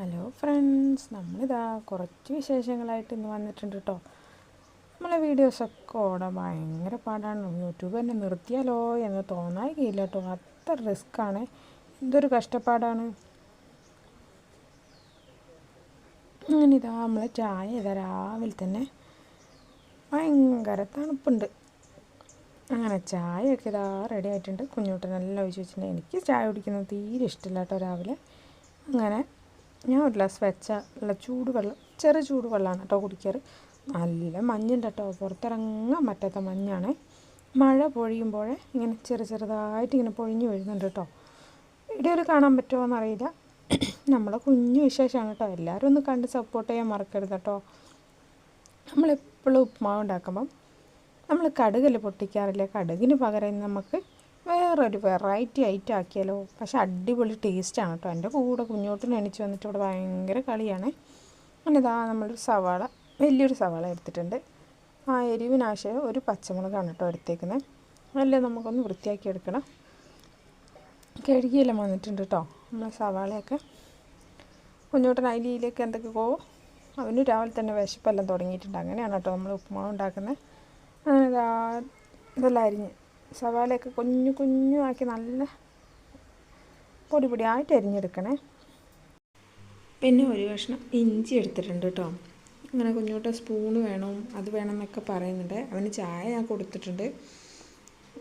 Hello friends നമ്മളിതാ കുറച്ച് വിശേഷങ്ങളായിട്ട് ഇന്ന് വന്നിട്ടുണ്ട് കേട്ടോ നമ്മളെ വീഡിയോസൊക്കെ ഓടാൻ ഭയങ്കര പാടാണ്. യൂട്യൂബ് തന്നെ നിർത്തിയാലോ എന്ന് തോന്നായിക്കില്ല കേട്ടോ അത്ര റിസ്ക്കാണ്. എന്തൊരു കഷ്ടപ്പാടാണ്. അങ്ങനെ ഇതാ നമ്മൾ ചായ ഇതാ രാവിലെ തന്നെ ഭയങ്കര തണുപ്പുണ്ട്. അങ്ങനെ ചായയൊക്കെ ഇതാ റെഡി ആയിട്ടുണ്ട്. കുഞ്ഞുട്ടനെല്ലാം ഒഴിച്ച് വെച്ചിട്ടുണ്ട്. എനിക്ക് ചായ കുടിക്കുന്നത് തീരെ ഇഷ്ടമില്ല കേട്ടോ രാവിലെ. അങ്ങനെ ഞാൻ ഒരു ഗ്ലാസ് വെച്ച നല്ല ചൂടുവെള്ളം ചെറു ചൂടുവെള്ളമാണ് കേട്ടോ കുടിക്കാറ്. നല്ല മഞ്ഞുണ്ട് കേട്ടോ പുറത്തിറങ്ങാൻ പറ്റാത്ത മഞ്ഞാണ്. മഴ പൊഴിയുമ്പോൾ ഇങ്ങനെ ചെറു ചെറുതായിട്ട് ഇങ്ങനെ പൊഴിഞ്ഞു വരുന്നുണ്ട് കേട്ടോ. വീഡിയോയിൽ കാണാൻ പറ്റുമോ എന്നറിയില്ല. നമ്മളെ കുഞ്ഞു വിശേഷമാണ് കേട്ടോ. എല്ലാവരും ഒന്ന് കണ്ട് സപ്പോർട്ട് ചെയ്യാൻ മറക്കരുത് കേട്ടോ. നമ്മളെപ്പോഴും ഉപ്മാവ് ഉണ്ടാക്കുമ്പം നമ്മൾ കടുകൽ പൊട്ടിക്കാറില്ല? കടുകിന് പകരം നമുക്ക് വേറൊരു വെറൈറ്റി ഐറ്റം ആക്കിയാലോ? പക്ഷെ അടിപൊളി ടേസ്റ്റാണ് കേട്ടോ എന്റെ കൂടെ കുഞ്ഞോട്ടിന് എണീച്ച് വന്നിട്ട് ഇവിടെ ഭയങ്കര കളിയാണ്. അങ്ങനെ ഇതാ നമ്മളൊരു സവാള വലിയൊരു സവാള എടുത്തിട്ടുണ്ട്. ആ എരിവിനാശയം ഒരു പച്ചമുളകാണ് കേട്ടോ എടുത്തേക്കുന്നത്. നല്ല നമുക്കൊന്ന് വൃത്തിയാക്കി എടുക്കണം. കഴുകിയെല്ലാം വന്നിട്ടുണ്ട് കേട്ടോ നമ്മൾ സവാളയൊക്കെ. കുഞ്ഞോട്ടൻ അയിലിയിലേക്ക് എന്തൊക്കെ പോവും അവന് രാവിലെ തന്നെ വിശപ്പെല്ലാം തുടങ്ങിയിട്ടുണ്ട്. അങ്ങനെയാണ് കേട്ടോ നമ്മൾ ഉപ്പുമാവ് ഉണ്ടാക്കുന്നത്. അങ്ങനെ ഇതാ ഇതെല്ലാം അരിഞ്ഞ് സവാളയൊക്കെ കുഞ്ഞു കുഞ്ഞു ആക്കി നല്ല പൊടി പൊടിയായിട്ട് അരിഞ്ഞെടുക്കണേ. പിന്നെ ഒരു കഷ്ണം ഇഞ്ചി എടുത്തിട്ടുണ്ട് കേട്ടോ. അങ്ങനെ കുഞ്ഞോട്ട് സ്പൂണ് വേണം അത് വേണം എന്നൊക്കെ പറയുന്നുണ്ട്. അവന് ചായ ഞാൻ കൊടുത്തിട്ടുണ്ട്.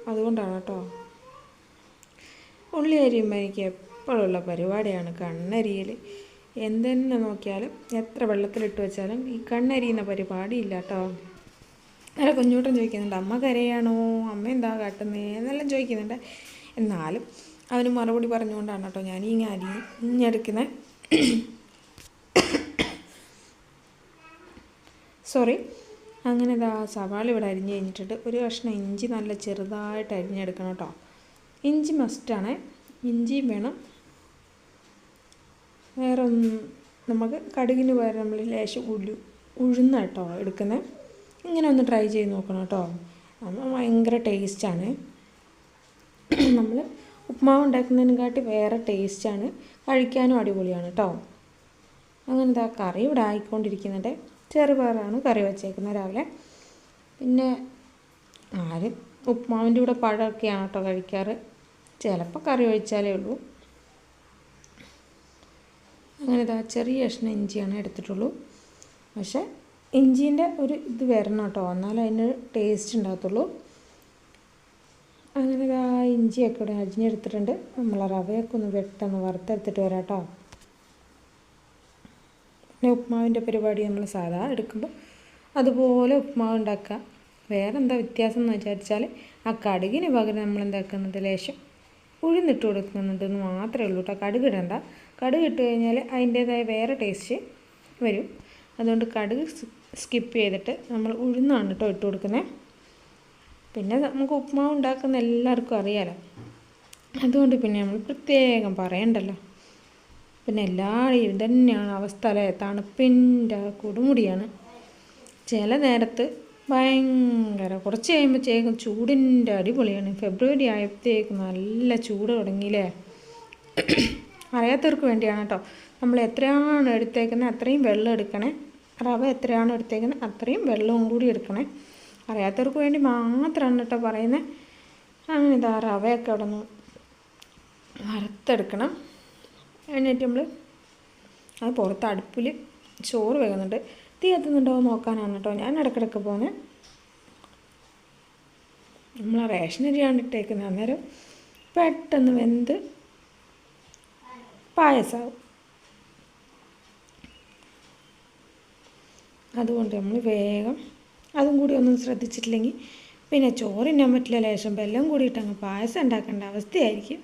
അതുകൊണ്ടാണ് കേട്ടോ. ഉള്ളി അരിയുമ്പോൾ എനിക്ക് എപ്പോഴുള്ള പരിപാടിയാണ്. കണ്ണരിയിൽ എന്തെന്നെ നോക്കിയാലും എത്ര വെള്ളത്തിലിട്ട് വെച്ചാലും ഈ കണ്ണരിയുന്ന പരിപാടിയില്ല കേട്ടോ. അല്ല കുഞ്ഞോട്ടം ചോദിക്കുന്നുണ്ട് അമ്മ കരയാണോ? അമ്മ എന്താ കാട്ടുന്നേ? എന്നെല്ലാം ചോദിക്കുന്നുണ്ട്. എന്നാലും അവന് മറുപടി പറഞ്ഞുകൊണ്ടാണ് കേട്ടോ ഞാൻ ഈ അരി ഇഞ്ഞെടുക്കുന്നത് സോറി അങ്ങനെ ഇതാ സവാള ഇവിടെ അരിഞ്ഞ് കഴിഞ്ഞിട്ടുണ്ട്. ഒരു കഷ്ണം ഇഞ്ചി നല്ല ചെറുതായിട്ട് അരിഞ്ഞെടുക്കണം കേട്ടോ. ഇഞ്ചി മസ്റ്റാണ് ഇഞ്ചിയും വേണം. വേറെ ഒന്നും നമുക്ക് കടുകിന് പകരം നമ്മൾ ലേശം ഉലു ഉഴുന്ന കേട്ടോ എടുക്കുന്നത് ഇങ്ങനെ ഒന്ന് ട്രൈ ചെയ്ത് നോക്കണം കേട്ടോ. നമ്മൾ ഭയങ്കര ടേസ്റ്റാണ് നമ്മൾ ഉപ്മാവ് ഉണ്ടാക്കുന്നതിനെക്കാട്ടി വേറെ ടേസ്റ്റാണ് കഴിക്കാനും അടിപൊളിയാണ് കേട്ടോ അങ്ങനെ ഇതാ കറി ഇവിടെ ആയിക്കൊണ്ടിരിക്കുന്നുണ്ട്. ചെറുപയറാണ് കറി വെച്ചേക്കുന്നത് രാവിലെ. പിന്നെ ആരും ഉപ്മാവിന്റെ കൂടെ പഴമൊക്കെയാണ് കേട്ടോ കഴിക്കാറ്. ചിലപ്പോൾ കറി ഒഴിച്ചാലേ ഉള്ളൂ. അങ്ങനെ ഇതാ ചെറിയ കഷ്ണം ഇഞ്ചിയാണ് എടുത്തിട്ടുള്ളൂ. പക്ഷേ ഇഞ്ചീന്റെ ഒരു ഇത് വരണം കേട്ടോ. എന്നാലും അതിന് ടേസ്റ്റ് ഉണ്ടാകത്തുള്ളൂ. അങ്ങനെ ആ ഇഞ്ചിയൊക്കെ ഇവിടെ അരിഞ്ഞെടുത്തിട്ടുണ്ട് നമ്മൾ റവയൊക്കെ ഒന്ന് വെട്ടൊന്ന് വറുത്തെടുത്തിട്ട് വരാം കേട്ടോ. പിന്നെ ഉപ്മാവിന്റെ പരിപാടി നമ്മൾ സാധാ എടുക്കുമ്പോൾ അതുപോലെ ഉപ്മാവ് ഉണ്ടാക്കുക വേറെ എന്താ വ്യത്യാസം എന്ന് വിചാരിച്ചാൽ ആ കടുകിന് പകരം നമ്മൾ എന്താക്കുന്നത് ലേശം ഉഴുന്നിട്ട് കൊടുക്കുന്നുണ്ട് എന്ന് മാത്രമേ ഉള്ളൂ കേട്ടോ. കടുക് ഇടണ്ട. കടുക് ഇട്ട് കഴിഞ്ഞാൽ അതിന്റേതായ വേറെ ടേസ്റ്റ് വരും. അതുകൊണ്ട് കടുക് സ്കിപ്പ് ചെയ്തിട്ട് നമ്മൾ ഉഴുന്നാണ് കേട്ടോ ഇട്ട് കൊടുക്കുന്നത് പിന്നെ നമുക്ക് ഉപ്മാവ് ഉണ്ടാക്കുന്ന എല്ലാവർക്കും അറിയാലോ. അതുകൊണ്ട് പിന്നെ നമ്മൾ പ്രത്യേകം പറയണ്ടല്ലോ. പിന്നെ എല്ലാവരും ഇത് തന്നെയാണ് അവസ്ഥ അല്ലേ തണുപ്പിന്റെ കൊടുമുടിയാണ്. ചില നേരത്ത് ഭയങ്കര കുറച്ച് കഴിയുമ്പോഴത്തേക്കും ചൂടിന്റെ അടിപൊളിയാണ്. ഫെബ്രുവരി ആയപ്പോഴത്തേക്കും നല്ല ചൂട് തുടങ്ങിയില്ലേ? അറിയാത്തവർക്ക് വേണ്ടിയാണ് കേട്ടോ നമ്മൾ എത്രയാണ് എടുത്തേക്കുന്നത് അത്രയും വെള്ളം എടുക്കണേ. റവ എത്രയാണ് എടുത്തേക്കുന്നത്? അത്രയും വെള്ളവും കൂടി എടുക്കണേ. അറിയാത്തവർക്ക് വേണ്ടി മാത്രമാണ് കേട്ടോ പറയുന്നത് അങ്ങനെ ഇതാ റവയൊക്കെ അവിടെ നിന്ന് വറുത്തെടുക്കണം. എന്നിട്ട് നമ്മൾ അത് പുറത്ത് അടുപ്പിൽ ചോറ് വേകുന്നുണ്ട് തീ എത്തുന്നുണ്ടോ എന്ന് നോക്കാനാണ് കേട്ടോ. ഞാൻ ഇടക്കിടക്ക് പോകുന്നത് നമ്മൾ റേഷൻ അരിയാണ് ഇട്ടേക്കുന്നത്. അന്നേരം പെട്ടെന്ന് വെന്ത് പായസമാവും അതുകൊണ്ട് നമ്മൾ വേഗം അതും കൂടി ഒന്നും ശ്രദ്ധിച്ചിട്ടില്ലെങ്കിൽ പിന്നെ ചോറിനാൻ പറ്റില്ല ലേശം വെല്ലം കൂടിയിട്ട് അങ്ങ് പായസം ഉണ്ടാക്കേണ്ട അവസ്ഥയായിരിക്കും.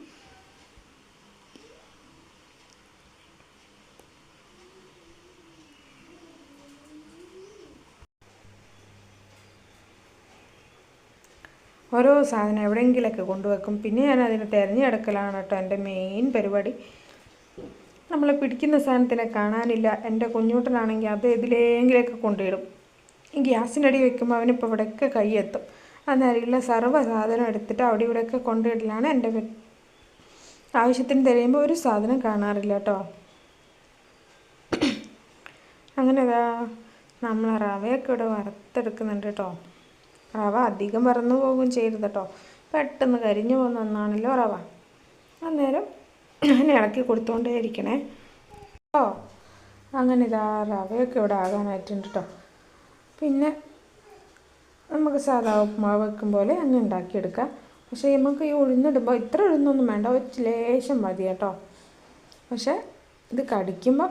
ഓരോ സാധനം എവിടെയെങ്കിലൊക്കെ കൊണ്ടുവെക്കും. പിന്നെ ഞാൻ അതിനെ തിരഞ്ഞെടുക്കലാണ് കേട്ടോ എന്റെ മെയിൻ പരിപാടി. നമ്മൾ പിടിക്കുന്ന സാധനത്തിനെ കാണാനില്ല. എന്റെ കുഞ്ഞൂട്ടനാണെങ്കിൽ അത് ഇതിലെങ്കിലൊക്കെ കൊണ്ടിടും ഈ ഗ്യാസിന്റെ അടി വെക്കുമ്പോൾ അവനിപ്പോൾ ഇവിടെയൊക്കെ കൈയെത്തും. അന്നേരമുള്ള സർവ സാധനം എടുത്തിട്ട് അവിടെ ഇവിടെയൊക്കെ കൊണ്ടിടലാണ് എന്റെ ആവശ്യത്തിന് തിരയുമ്പോൾ ഒരു സാധനം കാണാറില്ല കേട്ടോ. അങ്ങനെ ഇതാ നമ്മൾ റവയൊക്കെ ഇവിടെ വറുത്തെടുക്കുന്നുണ്ട് കേട്ടോ. റവ അധികം വറന്നു പോകും ചെയ്യരുത് കേട്ടോ. പെട്ടെന്ന് കരിഞ്ഞു പോകുന്ന ഒന്നാണല്ലോ റവ. അന്നേരം ഞാൻ ഇളക്കി കൊടുത്തോണ്ടേ ഇരിക്കണേ. ഓ അങ്ങനെ ഇതാ റവയൊക്കെ ഇവിടെ ആകാനായിട്ടുണ്ട് കേട്ടോ പിന്നെ നമുക്ക് സാധാ ഉപ്മാവ് വെക്കും പോലെ അങ്ങ് ഉണ്ടാക്കിയെടുക്കാം. പക്ഷേ നമുക്ക് ഈ ഉഴുന്നിടുമ്പോൾ ഇത്ര ഉഴുന്നൊന്നും വേണ്ട ഒരു ലേശം മതി കേട്ടോ. പക്ഷേ ഇത് കടിക്കുമ്പോൾ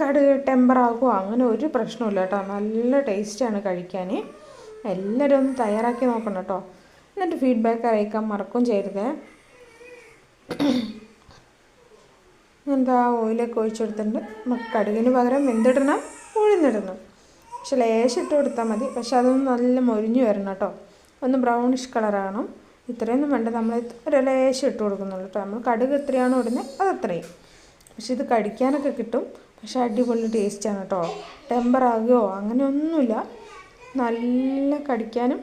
കട് ടെമ്പറാകുമോ അങ്ങനെ ഒരു പ്രശ്നമില്ല കേട്ടോ. നല്ല ടേസ്റ്റാണ് കഴിക്കാൻ. എല്ലാവരും ഒന്ന് തയ്യാറാക്കി നോക്കണം കേട്ടോ എന്നിട്ട് ഫീഡ്ബാക്ക് അറിയിക്കാൻ മറക്കും എന്താ ഓയിലൊക്കെ ഒഴിച്ചെടുത്തിട്ടുണ്ട്. നമുക്ക് കടുകിന് പകരം വെന്തിടണം ഉഴുന്നിടണം. പക്ഷെ ലേശം ഇട്ട് കൊടുത്താൽ മതി. പക്ഷെ അതൊന്ന് നല്ല മൊരിഞ്ഞു വരണം കേട്ടോ. ഒന്ന് ബ്രൗണിഷ് കളറാകണം ഇത്രയൊന്നും വേണ്ട. നമ്മൾ ഒരു ലേശം ഇട്ട് കൊടുക്കുന്നുള്ളൂ കേട്ടോ. നമ്മൾ കടുക് എത്രയാണോ ഇടുന്നത് അത് അത്രയും. പക്ഷെ ഇത് കടിക്കാനൊക്കെ കിട്ടും. പക്ഷെ അടിപൊളി ടേസ്റ്റാണ് കേട്ടോ. ടെമ്പർ ആകുകയോ അങ്ങനെയൊന്നുമില്ല നല്ല കടിക്കാനും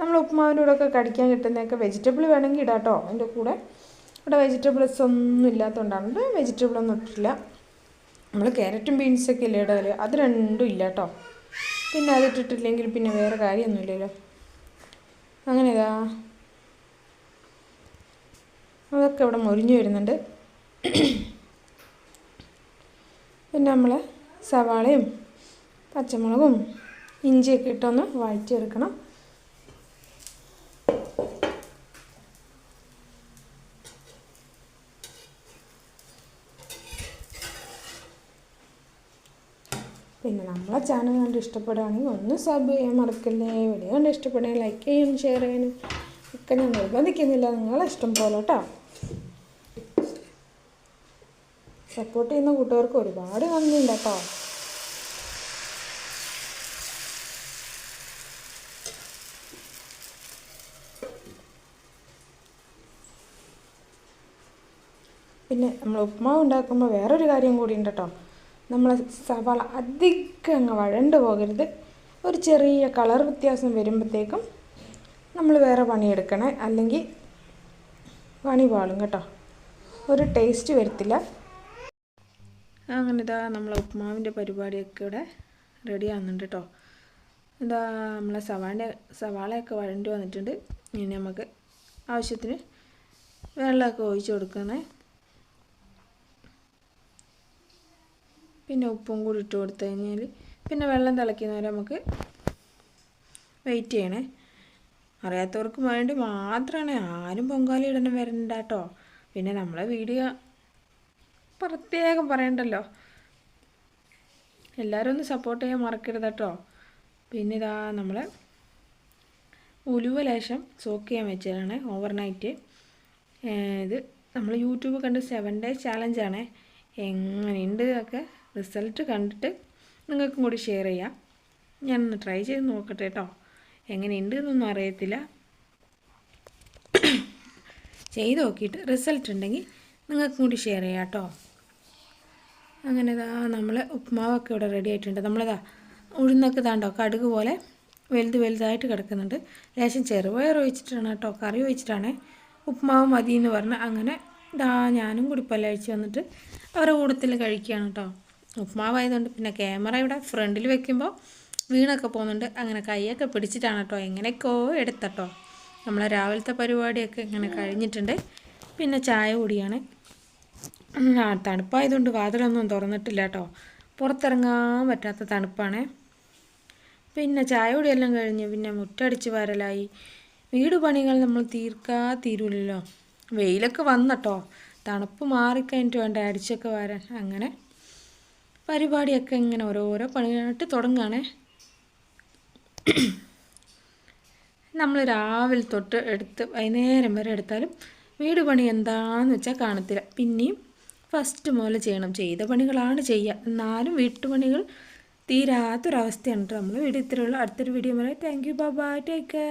നമ്മൾ ഉപ്പുമാവിന്റെ ഒക്കെ കടിക്കാൻ കിട്ടുന്നതൊക്കെ വെജിറ്റബിൾ വേണമെങ്കിൽ ഇടാം കേട്ടോ. അതിന്റെ കൂടെ ഇവിടെ വെജിറ്റബിൾസ് ഒന്നും ഇല്ലാത്തതുകൊണ്ടാണ് വെജിറ്റബിൾ ഒന്നും ഇട്ടില്ല നമ്മൾ ക്യാരറ്റും ബീൻസൊക്കെ ഇല്ലേ ഇടയിൽ അത് രണ്ടും ഇല്ല കേട്ടോ പിന്നെ അതിട്ടിട്ടില്ലെങ്കിൽ പിന്നെ വേറെ കാര്യമൊന്നുമില്ലല്ലോ. അങ്ങനെ ഇതാ. അതൊക്കെ ഇവിടെ മൊരിഞ്ഞു വരുന്നുണ്ട്. പിന്നെ നമ്മൾ സവാളയും പച്ചമുളകും ഇഞ്ചിയൊക്കെ ഇട്ടൊന്ന് വഴറ്റിയെടുക്കണം. പിന്നെ നമ്മളെ ചാനൽ കണ്ട് ഇഷ്ടപ്പെടുകയാണെങ്കിൽ ഒന്ന് സബ് ചെയ്യാൻ മറക്കല്ലേ. വീഡിയോ കണ്ട് ഇഷ്ടപ്പെടുകയും ലൈക്ക് ചെയ്യാനും ഷെയർ ചെയ്യാനും ഒക്കെ ഞാൻ നിർബന്ധിക്കുന്നില്ല. നിങ്ങളെ ഇഷ്ടം പോലെ കേട്ടോ. സപ്പോർട്ട് ചെയ്യുന്ന കൂട്ടുകാർക്ക് ഒരുപാട് നന്ദിയുണ്ട് കേട്ടോ. പിന്നെ നമ്മൾ ഉപ്മാവ് ഉണ്ടാക്കുമ്പോൾ വേറൊരു കാര്യം കൂടി ഉണ്ട് കേട്ടോ. നമ്മൾ സവാള അധികം അങ്ങ് വഴണ്ട് പോകരുത്. ഒരു ചെറിയ കളർ വ്യത്യാസം വരുമ്പോഴത്തേക്കും നമ്മൾ വേറെ പണിയെടുക്കണേ. അല്ലെങ്കിൽ പണി പാളും കേട്ടോ. ഒരു ടേസ്റ്റ് വരത്തില്ല. അങ്ങനെ ഇതാ നമ്മളെ ഉപ്മാവിന്റെ പരിപാടിയൊക്കെ ഇവിടെ റെഡി ആകുന്നുണ്ട് കേട്ടോ. എന്താ നമ്മളെ സവാള സവാളയൊക്കെ വഴണ്ടി വന്നിട്ടുണ്ട്. ഇനി നമുക്ക് ആവശ്യത്തിന് വെള്ളമൊക്കെ ഒഴിച്ച് കൊടുക്കണേ. പിന്നെ ഉപ്പും കൂടി ഇട്ട് കൊടുത്തു കഴിഞ്ഞാൽ പിന്നെ വെള്ളം തിളയ്ക്കുന്നവരെ നമുക്ക് വെയിറ്റ് ചെയ്യണേ. അറിയാത്തവർക്ക് വേണ്ടി മാത്രമാണ് ആരും പൊങ്കാലി ഇടണം വരണ്ട കേട്ടോ പിന്നെ നമ്മളെ വീഡിയോ പ്രത്യേകം പറയണ്ടല്ലോ. എല്ലാവരും ഒന്ന് സപ്പോർട്ട് ചെയ്യാൻ മറക്കരുത് കേട്ടോ പിന്നെ ഇതാ നമ്മൾ ഉലുവ ലേശം സോക്ക് ചെയ്യാൻ വെച്ചതാണ് ഓവർനൈറ്റ് ഇത് നമ്മൾ യൂട്യൂബ് കണ്ട് സെവൻ ഡേയ്സ് ചാലഞ്ചാണ് എങ്ങനെയുണ്ട് ഒക്കെ റിസൾട്ട് കണ്ടിട്ട് നിങ്ങൾക്കും കൂടി ഷെയർ ചെയ്യാം. ഞാനൊന്ന് ട്രൈ ചെയ്ത് നോക്കട്ടെ കേട്ടോ എങ്ങനെയുണ്ട് എന്നൊന്നും അറിയത്തില്ല. ചെയ്ത് നോക്കിയിട്ട് റിസൾട്ട് ഉണ്ടെങ്കിൽ നിങ്ങൾക്കും കൂടി ഷെയർ ചെയ്യാം കേട്ടോ അങ്ങനെ ഇതാ നമ്മൾ ഉപ്മാവൊക്കെ ഇവിടെ റെഡി ആയിട്ടുണ്ട്. നമ്മളിതാ ഉഴുന്നൊക്കെ താണ്ടോ കടുക് പോലെ വലുത് വലുതായിട്ട് കിടക്കുന്നുണ്ട്. ലേശം ചെറുപയർ ഒഴിച്ചിട്ടാണ് കേട്ടോ കറി ഒഴിച്ചിട്ടാണ് ഉപ്മാവ് മതി എന്ന് പറഞ്ഞ് അങ്ങനെ ഇതാ ഞാനും കൂടി പല്ലഴിച്ച് വന്നിട്ട് അവരുടെ കൂടത്തിൽ കഴിക്കുകയാണ് കേട്ടോ ഉപ്മാവായതുകൊണ്ട് പിന്നെ ക്യാമറ ഇവിടെ ഫ്രണ്ടിൽ വെക്കുമ്പോൾ വീണൊക്കെ പോകുന്നുണ്ട്. അങ്ങനെ കൈയൊക്കെ പിടിച്ചിട്ടാണ് കേട്ടോ എങ്ങനെയൊക്കെയോ എടുത്തട്ടോ. നമ്മളെ രാവിലത്തെ പരിപാടിയൊക്കെ ഇങ്ങനെ കഴിഞ്ഞിട്ടുണ്ട്. പിന്നെ ചായ കൂടിയാണ്. തണുപ്പായതുകൊണ്ട് വാതിലൊന്നും തുറന്നിട്ടില്ല കേട്ടോ പുറത്തിറങ്ങാൻ പറ്റാത്ത തണുപ്പാണ്. പിന്നെ ചായ കൂടിയെല്ലാം കഴിഞ്ഞ് പിന്നെ മുറ്റടിച്ച് വരലായി. വീട് പണികൾ നമ്മൾ തീർക്കാ തീരൂലല്ലോ. വെയിലൊക്കെ വന്നട്ടോ. തണുപ്പ് മാറിക്കഴിഞ്ഞിട്ട് വേണ്ട അടിച്ചൊക്കെ വരാൻ. അങ്ങനെ പരിപാടിയൊക്കെ ഇങ്ങനെ ഓരോരോ പണിയായിട്ട് തുടങ്ങുകയാണേ നമ്മൾ രാവിലെ തൊട്ട് എടുത്ത് വൈകുന്നേരം വരെ എടുത്താലും വീട് പണി എന്താണെന്ന് വെച്ചാൽ കാണത്തില്ല. പിന്നെയും ഫസ്റ്റ് മുതൽ ചെയ്യണം. ചെയ്ത പണികളാണ് ചെയ്യുക. എന്നാലും വീട്ടുപണികൾ തീരാത്തൊരവസ്ഥയാണ്. നമ്മൾ വീട് ഇത്രയുള്ള അടുത്തൊരു വീഡിയോ വരെ thank you bye take care